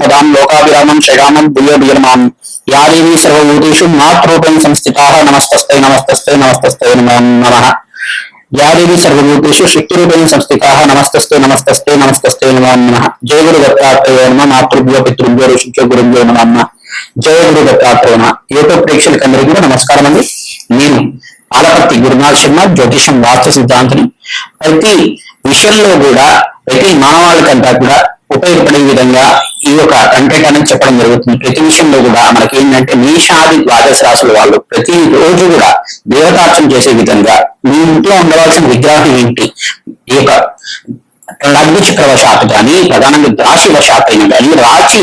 పదాం లోకాభిరామం శ్రీరామం భూయో భీయమాం సర్వభూతేషు మాతృరూపేణ సంస్థితా నమస్తస్తై నమస్తస్తై నమస్తస్తై నమ నమః. సర్వభూతేషు శక్తిరూపేణ సంస్థితా నమస్తస్తే నమస్తస్తే నమస్తస్తే నమో జయ గురు దత్తాత్రేయ నమ మాతృభ్యో పితృభ్యో ఋషిభ్యో గురుభ్యో నమ జయ గురు దత్తాత్రేయ నమ. యూట్యూబ్ ప్రేక్షకులందరికీ కూడా నమస్కారం అండి. నేను ఆలపర్తి గురునాథ్ శర్మ జ్యోతిషం వాస్తు సిద్ధాంతిని. ప్రతి విషయంలో కూడా ప్రతి మానవాళికంతా కూడా ఉపయోగపడే విధంగా ఇది ఒక కంటెంట్ అనేది చెప్పడం జరుగుతుంది. ప్రతి విషయంలో కూడా మనకి ఏంటంటే మేషాది ద్వాదశ రాసుల వాళ్ళు ప్రతి రోజు కూడా దేవతార్చన చేసే విధంగా మీ ఇంట్లో ఉండవలసిన విగ్రహం ఏంటి? ఈ యొక్క లగ్న చక్రవశాత్ కానీ ప్రధానంగా రాశి వశాత్ అయిన కానీ రాశి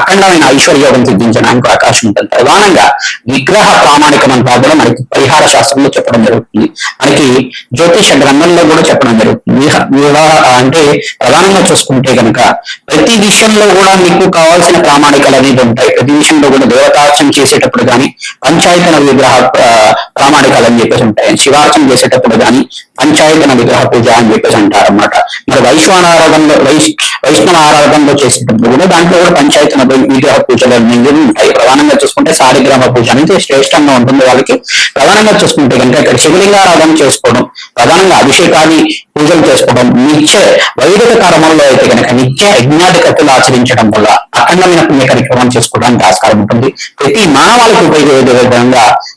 అఖండమైన ఐశ్వర్యోగం సిద్ధించడానికి అవకాశం ఉంటుంది. ప్రధానంగా విగ్రహ ప్రామాణికమంతా కూడా మనకి పరిహార శాస్త్రంలో చెప్పడం జరుగుతుంది. మనకి జ్యోతిష గ్రంథంలో కూడా చెప్పడం జరుగుతుంది. వివాహ అంటే ప్రధానంగా చూసుకుంటే కనుక ప్రతి విషయంలో కూడా మీకు కావాల్సిన ప్రామాణికలు అనేది ఉంటాయి. ప్రతి విషయంలో కూడా దేవతార్చన చేసేటప్పుడు కానీ పంచాయతన విగ్రహ ప్రామాణికాలు అని చెప్పేసి ఉంటాయి. శివార్చన చేసేటప్పుడు కానీ పంచాయతన విగ్రహ పూజ అని చెప్పేసి అంటారు అనమాట మరి వైశ్వాన ఆరాధనలో వైశ్ వైష్ణవ ఆరాధనలో చేసేటప్పుడు కూడా దాంట్లో కూడా పంచాయతన విగ్రహ పూజలు అనేవి ఉంటాయి. ప్రధానంగా చూసుకుంటే సారిగ్రామ పూజ అనేది శ్రేష్టంగా ఉంటుంది వాళ్ళకి. ప్రధానంగా చూసుకుంటే కనుక ఇక్కడ శివలింగారాధన చేసుకోవడం ప్రధానంగా అభిషేకాది పూజలు చేసుకోవడం నిత్య వైదిక కర్మంలో అయితే కనుక నిత్య యజ్ఞాధికతలు ఆచరించడం వల్ల అఖండమైన పుణ్య కార్యక్రమం చేసుకోవడానికి ఆస్కారం ఉంటుంది. ప్రతి మానవాళికి ఉపయోగపడే విధంగా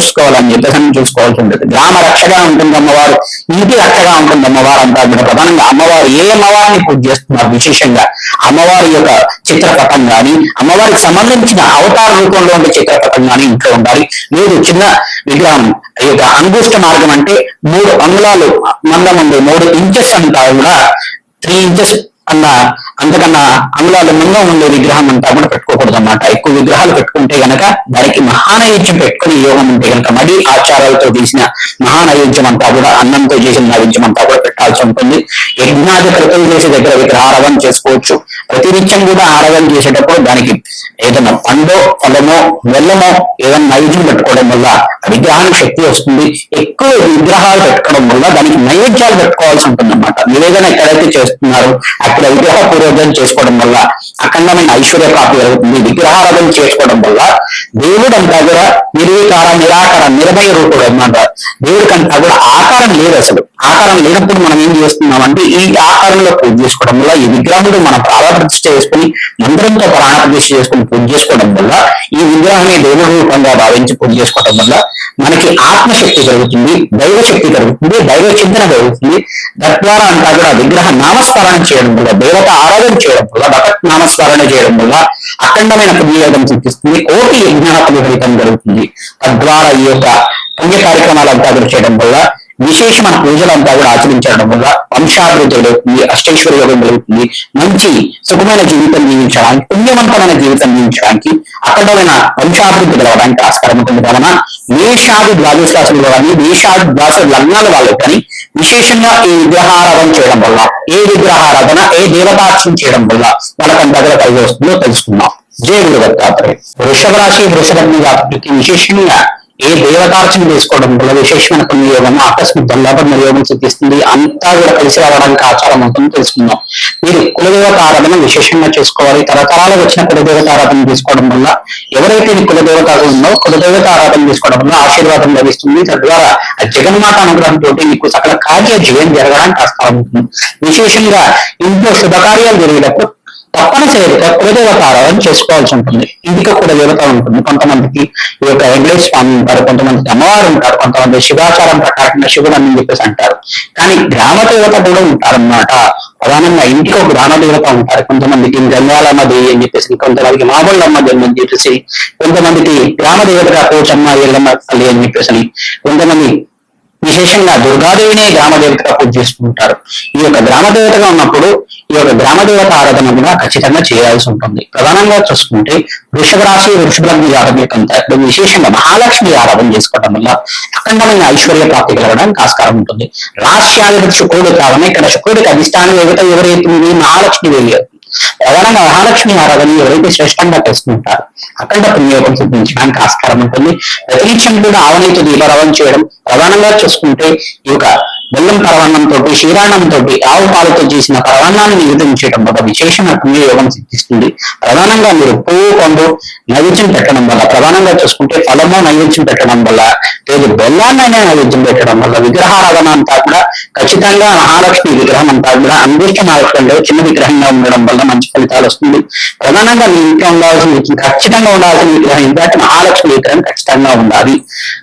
చూసుకోవాలని చెప్పేసి చూసుకోవాల్సి ఉంటుంది గ్రామ రక్షగా ఉంటుంది అమ్మవారు ఇంటి రక్షగా ఉంటుంది అమ్మవారు అంటారు మీరు ప్రధానంగా అమ్మవారు ఏ అమ్మవారిని పూజ చేస్తున్నారు విశేషంగా? అమ్మవారి యొక్క చిత్రపటం కానీ అమ్మవారికి సంబంధించిన అవతార రూపంలో ఉండే చిత్రపటం కానీ ఇంట్లో ఉండాలి. లేదు చిన్న విగ్రహం యొక్క అంగుష్ట మార్గం అంటే మూడు అంగుళాలు మందం ఉంది మూడు ఇంచెస్ అంటారు కూడా త్రీ ఇంచెస్ అన్న అంతకన్నా అంగుళాలు ముందు ఉండే విగ్రహం అంతా కూడా పెట్టుకోకూడదు అన్నమాట ఎక్కువ విగ్రహాలు పెట్టుకుంటే గనక దానికి మహానైవేద్యం పెట్టుకుని యోగం ఉంటే గనక మడి ఆచారాలతో తీసిన మహానైవేద్యం అంతా కూడా అన్నంతో చేసిన నైవేద్యం అంతా కూడా పెట్టాల్సి ఉంటుంది. యజ్ఞాది కృతులు చేసే దగ్గర విగ్రహారాధన చేసుకోవచ్చు. ప్రతినిత్యం కూడా ఆరాధన చేసేటప్పుడు దానికి ఏదైనా పండో ఫలమో బెల్లమో ఏదైనా నైవేద్యం పెట్టుకోవడం వల్ల విగ్రహానికి శక్తి వస్తుంది. ఎక్కువ విగ్రహాలు పెట్టుకోవడం వల్ల దానికి నైవేద్యాలు పెట్టుకోవాల్సి ఉంటుంది అనమాట నివేదన ఎక్కడైతే చేస్తున్నారు అక్కడ విగ్రహ పూర్వజన చేసుకోవడం వల్ల అఖండమైన ఐశ్వర్య ప్రాప్తి జరుగుతుంది. విగ్రహారాధన చేసుకోవడం వల్ల దేవుడు అంతా కూడా నిర్వికార నిరాకార నిర్భయ రూపుడు అనమాట దేవుడికి అంతా కూడా ఆకారం లేదు అసలు. ఆకారం లేనప్పుడు మనం ఏం చేస్తున్నామంటే ఈ ఆకారంలో పూజ చేసుకోవడం వల్ల ఈ విగ్రహముడు ప్రారంభ ప్రాణప్రతిష్ఠ చేసుకుని మంత్రంతో ప్రాణప్రతిష్ఠ చేసుకుని పూజ చేసుకోవడం వల్ల ఈ విగ్రహాన్ని దేవుడి రూపంగా భావించి పూజ చేసుకోవడం వల్ల మనకి ఆత్మశక్తి కలుగుతుంది దైవ శక్తి కలుగుతుంది దైవ చింతన కలుగుతుంది తద్వారా అంతా కూడా విగ్రహ నామస్మరణ చేయడం వల్ల దేవత ఆరాధన చేయడం వల్ల భగత్ నామస్మరణ చేయడం వల్ల అఖండమైన పుణ్యయోగం చూపిస్తుంది కోటి యజ్ఞాపతి ఫలితం జరుగుతుంది. తద్వారా ఈ యొక్క పుణ్య కార్యక్రమాలు అంతా చేయడం వల్ల విశేషమైన పూజలంతా కూడా ఆచరించడం వల్ల వంశాభివృద్ధి కలుగుతుంది అష్టైశ్వర్య యోగం కలుగుతుంది మంచి సుఖమైన జీవితం జీవించడానికి పుణ్యవంతమైన జీవితం జీవించడానికి అఖండమైన వంశాభివృద్ధి కలగడానికి ఆస్కారం ఉంటుంది. కావున మేషాది ద్వాదశ రాశులు కానీ మేషాది ద్వాదశ లగ్నాల వాళ్ళు కానీ విశేషంగా ఈ విగ్రహారాధన చేయడం వల్ల ఏ విగ్రహారాధన ఏ దేవతార్చన చేయడం వల్ల మనకంత దగ్గర కలిగి వస్తుందో తెలుసుకుందాం. జయ గురు దత్తాత్రేయ వృషభ రాశి వృషభ జాతకులకి విశేషంగా ఏ దేవతార్చన చేసుకోవడం వల్ల విశేషమైన కొన్ని యోగం ఆకస్మిక ధనలాభం యోగం సిద్ధిస్తుంది అంతా కూడా కలిసి రావడానికి ఆచారం అవుతుందని తెలుసుకుందాం. మీరు కులదేవత ఆరాధన విశేషంగా చేసుకోవాలి. తరతరాలు వచ్చిన కులదేవత ఆరాధన తీసుకోవడం వల్ల ఎవరైతే నీ కులదేవత ఉందో కులదేవత ఆరాధన తీసుకోవడం వల్ల ఆశీర్వాదం లభిస్తుంది. తద్వారా ఆ జగన్మాత అనుగ్రహంతో నీకు సకల కార్య జయం జరగడానికి ఆస్కారం ఉంటుంది విశేషంగా ఇంట్లో శుభకార్యాలు జరిగేటప్పుడు తప్పనిసరిగా కులదేవత ఆరాధన చేసుకోవాల్సి ఉంటుంది. ఇంటికి కూడా దేవత ఉంటుంది. కొంతమందికి ఈ యొక్క వెంకటేశ్వర స్వామి ఉంటారు కొంతమంది అమ్మవారు ఉంటారు కొంతమంది శివాచారం ప్రకారంగా శివుడు అని చెప్పేసి అంటారు. కానీ గ్రామ దేవత కూడా ఉంటారన్నమాట. ప్రధానంగా ఇంటికి ఒక గ్రామ దేవత ఉంటారు. కొంతమందికి గంగాలమ్మది అని చెప్పేసి కొంతమందికి మామూళ్ళమ్మది అని చెప్పేసి కొంతమందికి గ్రామ దేవతగా కోచమ్మ ఎల్లమ్మ తల్లి అని చెప్పేసి కొంతమంది విశేషంగా దుర్గాదేవిని గ్రామదేవతగా పూజ చేసుకుంటారు ఈ యొక్క గ్రామదేవతగా ఉన్నప్పుడు ఈ యొక్క గ్రామదేవత ఆరాధన కూడా ఖచ్చితంగా చేయాల్సి ఉంటుంది. ప్రధానంగా చూసుకుంటే వృషభ రాశి వృషభ లగ్న జాతకంతా విశేషంగా మహాలక్ష్మి ఆరాధన చేసుకోవడం వల్ల అఖండమైన ఐశ్వర్య ప్రాప్తి కలగడానికి ఆస్కారం ఉంటుంది. రాష్ట్రానికి శుక్రుడు కావని ఇక్కడ శుక్రుడికి అధిష్టానం దేవత ఎవరైతుంది మహాలక్ష్మి దేవి ఎవరైనా మహాలక్ష్మి ఆరాధన ఎవరైతే శ్రేష్టంగా చేసుకుంటారు అఖండ పుణ్యోగం సిద్ధించడానికి ఆస్కారం ఉంటుంది. ప్రతినిత్యం కూడా ఆవనీతి దీపారాధన చేయడం ప్రధానంగా చూసుకుంటే ఈ యొక్క బెల్లం పరవాన్నంతో క్షీరాన్నంతో ఆవు పాలతో చేసిన పరవాన్నాన్ని నివేదించడం చేయడం వల్ల విశేషమైన పుణ్యయోగం సిద్ధిస్తుంది. ప్రధానంగా మీరు పువ్వు పండు నైవేద్యం పెట్టడం వల్ల ప్రధానంగా చూసుకుంటే ఫలము నైవేద్యం పెట్టడం వల్ల లేదు బెల్లాన్నైనా నైవేద్యం పెట్టడం వల్ల విగ్రహారాధన అంతా కూడా ఖచ్చితంగా మహాలక్ష్మి విగ్రహం అంతా కూడా అంగుష్ట మహాలక్ష్మిలో చిన్న విగ్రహంగా ఉండడం వల్ల మంచి ఫలితాలు వస్తుంది. ప్రధానంగా మీ ఇంట్లో ఉండాల్సిన ఖచ్చితంగా ఉండాల్సిన విగ్రహం ఏంటంటే మహాలక్ష్మి విగ్రహం ఖచ్చితంగా ఉండాలి.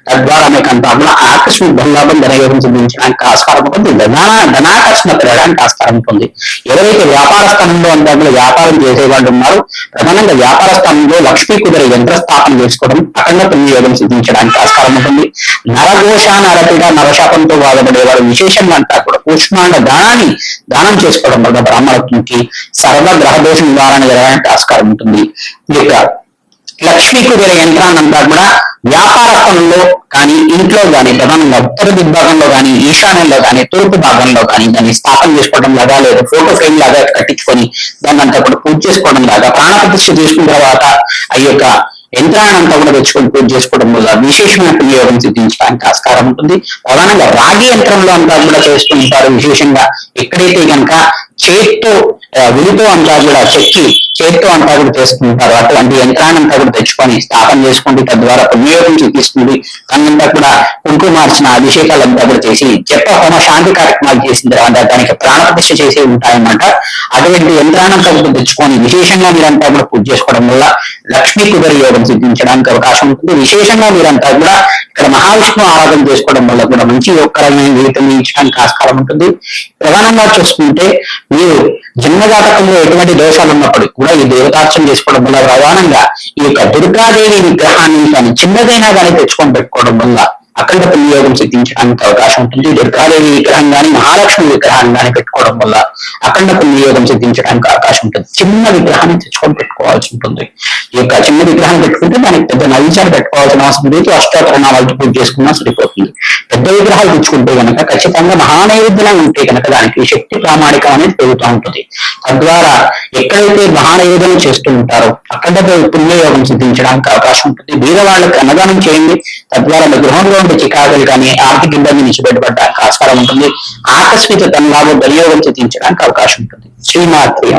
తద్వారా మీకు అంతా కూడా ఆకస్మిక ధనలాభం ధనయోగం సిద్ధించడానికి ఆస్కారం ఉంటుంది. ధనా ధనాకర్షణ పెరగడానికి ఆస్కారం ఉంటుంది. ఎవరైతే వ్యాపార స్థానంలో అంతా వ్యాపారం చేసే వాళ్ళు ఉన్నారో. ప్రధానంగా వ్యాపార స్థానంలో లక్ష్మీ కుదిర యంత్ర స్థాపన చేసుకోవడం అఖండ పుణ్యయోగం సిద్ధించడానికి ఆస్కారం ఉంటుంది. నరఘోష నరపిడ నరశాపంతో బాధపడేవాడు విశేషంగా అంటారు కూడా. కూష్మాండ దానాన్ని దానం చేసుకోవడం వల్ల బ్రాహ్మణత్వంకి సర్వ గ్రహ నివారణ జరగడానికి ఆస్కారం ఉంటుంది. ఈ యొక్క లక్ష్మీ కుబేర యంత్రాన్నంతా కూడా వ్యాపార స్థలంలో కానీ ఇంట్లో కానీ ప్రధానంగా ఉత్తర దిగ్భాగంలో కానీ ఈశాన్యంలో కానీ తూర్పు భాగంలో కానీ దాన్ని స్థాపన చేసుకోవడం లాగా లేదా ఫోటో ఫ్రేమ్ లాగా కట్టించుకొని దాన్ని అంతా కూడా పూజ చేసుకోవడం లాగా ప్రాణప్రతిష్ఠ చేసుకున్న తర్వాత ఆ యొక్క యంత్రాన్ని అంతా కూడా తెచ్చుకొని పూజ చేసుకోవడం వల్ల విశేషమైన వినియోగం సిద్ధించడానికి ఆస్కారం ఉంటుంది. ప్రధానంగా రాగి యంత్రంలో అంతా కూడా చేస్తుంటారు. విశేషంగా ఎక్కడైతే కనుక చేత్తో ఆ, అంతా కూడా చెక్కి చేత్తో అంతా కూడా చేసుకుంటారు. అటువంటి యంత్రాన్ని అంతా కూడా తెచ్చుకొని స్థాపన చేసుకుంటే తద్వారా వినియోగం చూపిస్తుంది. తనంతా కూడా కుంకుమార్చిన అభిషేకాలంతా కూడా చేసి జప హోమ శాంతి కార్యక్రమాలు చేసిన తర్వాత దానికి ప్రాణప్రతిష్ఠ చేసే ఉంటాయన్నమాట అటువంటి యంత్రాన్నంతా కూడా తెచ్చుకొని విశేషంగా మీరంతా కూడా పూజ చేసుకోవడం వల్ల లక్ష్మీ కుబేర యోగం సిద్ధించడానికి అవకాశం ఉంటుంది. విశేషంగా మీరంతా కూడా ఇక్కడ మహావిష్ణు ఆరాధన చేసుకోవడం వల్ల కూడా మంచి యోగకరమైన జీవితం జీవించడానికి ఆస్కారం ఉంటుంది. ప్రధానంగా చూసుకుంటే మీరు జన్మజాతకంలో ఎటువంటి దోషాలు ఉన్నప్పటికీ కూడా ఈ దేవతార్చన చేసుకోవడం వల్ల ప్రధానంగా ఈ యొక్క దుర్గాదేవి విగ్రహాన్ని కానీ చిన్నదైనా కానీ తెచ్చుకొని పెట్టుకోవడం వల్ల అఖండ వినియోగం సిద్ధించడానికి అవకాశం ఉంటుంది. దుర్గాదేవి విగ్రహం కానీ మహాలక్ష్మి విగ్రహాన్ని కానీ పెట్టుకోవడం వల్ల అఖండ పుణ్యయోగం సిద్ధించడానికి అవకాశం ఉంటుంది. చిన్న విగ్రహాన్ని తెచ్చుకొని పెట్టుకోవాల్సి ఉంటుంది. ఈ యొక్క చిన్న విగ్రహం పెట్టుకుంటే దానికి పెద్ద నైవేద్యాలు పెట్టుకోవాల్సిన అవసరం లేదు. అష్టోత్తరణాలు పూజ చేసుకున్నా సరిపోతుంది. పెద్ద విగ్రహాలు తెచ్చుకుంటే కనుక ఖచ్చితంగా మహానైవేద్యం ఉంటే కనుక దానికి శక్తి ప్రామాణికం అనేది పెరుగుతూ ఉంటుంది. తద్వారా ఎక్కడైతే మహానైవేద్యం చేస్తూ ఉంటారో అక్కడ పుణ్యయోగం సిద్ధించడానికి అవకాశం ఉంటుంది. బీదవాళ్ళకి అన్నదానం చేయండి. తద్వారా గృహంలో ఉండే చికాకులు కానీ ఆర్థిక ఇబ్బంది నుంచి బయటపడడానికి ఆస్కారం ఉంటుంది. ఆకస్మిక ధనలాభం వినియోగం సిద్ధించడానికి అవకాశం ఉంటుంది. శ్రీమాత్రి